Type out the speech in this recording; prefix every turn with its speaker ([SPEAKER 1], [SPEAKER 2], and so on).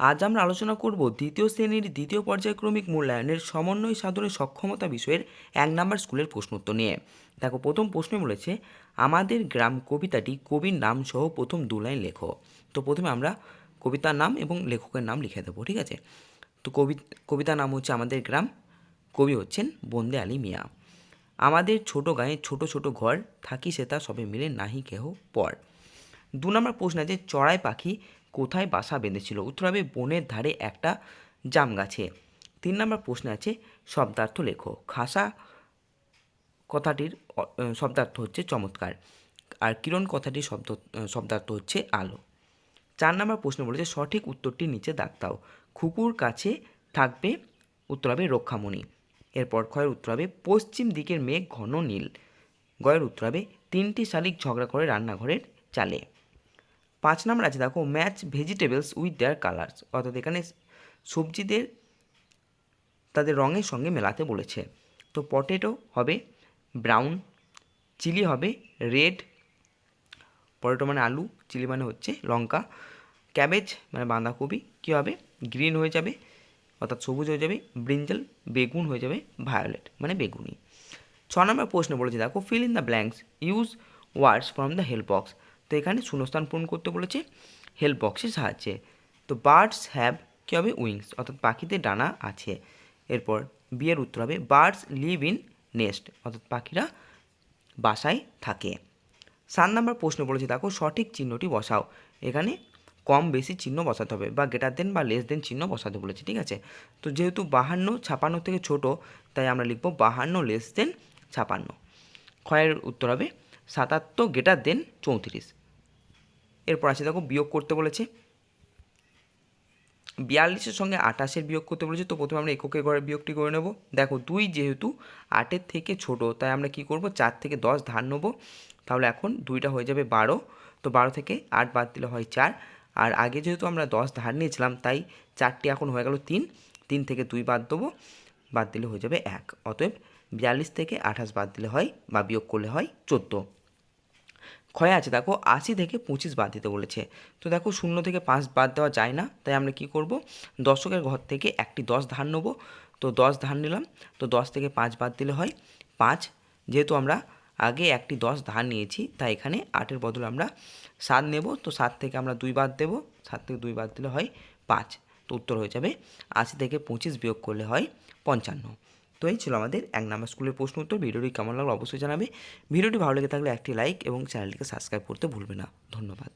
[SPEAKER 1] আজ আমরা আলোচনা করব দ্বিতীয় শ্রেণির দ্বিতীয় পর্যায়ক্রমিক মূল্যায়নের সমন্বয় সাধনের সক্ষমতা বিষয়ের এক নম্বর স্কুলের প্রশ্ন উত্তর নিয়ে। দেখো, প্রথম প্রশ্নে বলেছে, আমাদের গ্রাম কবিতাটি কবির নাম সহ প্রথম দু লাইন তো প্রথমে আমরা কবিতার নাম এবং লেখকের নাম লিখে দেবো, ঠিক আছে? তো কবি কবিতার নাম হচ্ছে আমাদের গ্রাম কবি হচ্ছেন বন্দে আলী মিয়া। আমাদের ছোট গায়ে ছোট ছোট ঘর, থাকি সে তা সবে মিলে নাহি কেহ পর। দু নম্বর প্রশ্ন আছে, চড়াই পাখি কোথায় বাসা বেঁধেছিল? উত্তর হবে বনের ধারে একটা জাম গাছে। তিন নম্বর প্রশ্ন আছে, শব্দার্থ লেখো। খাসা কথাটির শব্দার্থ হচ্ছে চমৎকার। আর কিরণ কথাটির শব্দ শব্দার্থ হচ্ছে আলো। চার নম্বর প্রশ্ন বলেছে, সঠিক উত্তরটি নিচে দাগ খুকুর কাছে থাকবে, উত্তর হবে রক্ষামণি। এরপর ক্ষয়ের উত্তর হবে, পশ্চিম দিকের মেঘ ঘন নীল। গয়ের উত্তর হবে, তিনটি শালিক ঝগড়া করে রান্নাঘরের চালে। পাঁচ নম্বর আছে, দেখো match vegetables with their colours অর্থাৎ এখানে সবজিদের তাদের রঙের সঙ্গে মেলাতে বলেছে। তো পটেটো হবে ব্রাউন চিলি হবে রেড পটেটো মানে আলু চিলি মানে হচ্ছে লঙ্কা ক্যাবেজ মানে বাঁধাকপি, কী হবে? গ্রিন হয়ে যাবে, অর্থাৎ সবুজ হয়ে যাবে ব্রিঞ্জাল বেগুন হয়ে যাবে ভায়োলেট মানে বেগুনি। ছ নম্বর প্রশ্ন বলেছে, দেখো fill in the blanks use words from the help box এখানে শূন্যস্থান পূরণ করতে বলেছে হেল্প বক্সের সাহায্যে। তো বার্ডস হ্যাভ কী হবে উইংস অর্থাৎ পাখিদের ডানা আছে। এরপর বিয়ের উত্তর হবে বার্ডস লিভ ইন নেস্ট অর্থাৎ পাখিরা বাসায় থাকে। সাত নাম্বার প্রশ্ন বলেছে, দেখো সঠিক চিহ্নটি বসাও। এখানে কম বেশি চিহ্ন বসাতে হবে বা গ্রেটার দেন বা লেস দেন চিহ্ন বসাতে বলেছে, ঠিক আছে? তো যেহেতু বাহান্ন, ছাপান্ন থেকে ছোট, তাই আমরা লিখব বাহান্ন লেস দেন ছাপান্ন। ক্ষয়ের উত্তর হবে, সাতাত্তর গ্রেটার দেন চৌত্রিশ। এরপর আছে দেখো বিয়োগ করতে বলেছে। বিয়াল্লিশের সঙ্গে আঠাশের বিয়োগ করতে বলেছে, তো প্রথমে আমরা এককের ঘরে বিয়োগটি করে নেব। দেখো দুই যেহেতু আটের থেকে ছোট, তাই আমরা কি করব? চার থেকে দশ ধার নেব। তাহলে এখন দুইটা হয়ে যাবে বারো, তো বারো থেকে আট বাদ দিলে হয় চার। আর আগে যেহেতু আমরা দশ ধার নিয়েছিলাম, তাই চারটি এখন হয়ে গেল তিন। তিন থেকে দুই বাদ দেবো, বাদ দিলে হয়ে যাবে এক। অতএব বিয়াল্লিশ থেকে আঠাশ বাদ দিলে হয় বা বিয়োগ করলে হয় চোদ্দ। ক্ষয় আছে, দেখো আশি থেকে পঁচিশ বাদ দিতে বলেছে। তো দেখো শূন্য থেকে পাঁচ বাদ দেওয়া যায় না, তাই আমরা কি করব? দশকের ঘর থেকে একটি দশ ধার নেব। তো দশ ধার নিলাম, তো দশ থেকে পাঁচ বাদ দিলে হয় পাঁচ। যেহেতু আমরা আগে একটি দশ ধার নিয়েছি, তাই এখানে আটের বদলে আমরা সাত নেব। তো সাত থেকে আমরা দুই বাদ দেবো, সাত থেকে দুই বাদ দিলে হয় পাঁচ। তো উত্তর হয়ে যাবে আশি থেকে পঁচিশ বিয়োগ করলে হয় পঞ্চান্ন। তো এই ছিল আমাদের এক নাম্বার স্কুলের প্রশ্ন উত্তর। ভিডিওটি কেমন লাগল অবশ্যই জানাবে। ভিডিওটি ভালো লেগে থাকলে একটি লাইক এবং চ্যানেলটিকে সাবস্ক্রাইব করতে ভুলবে না। ধন্যবাদ।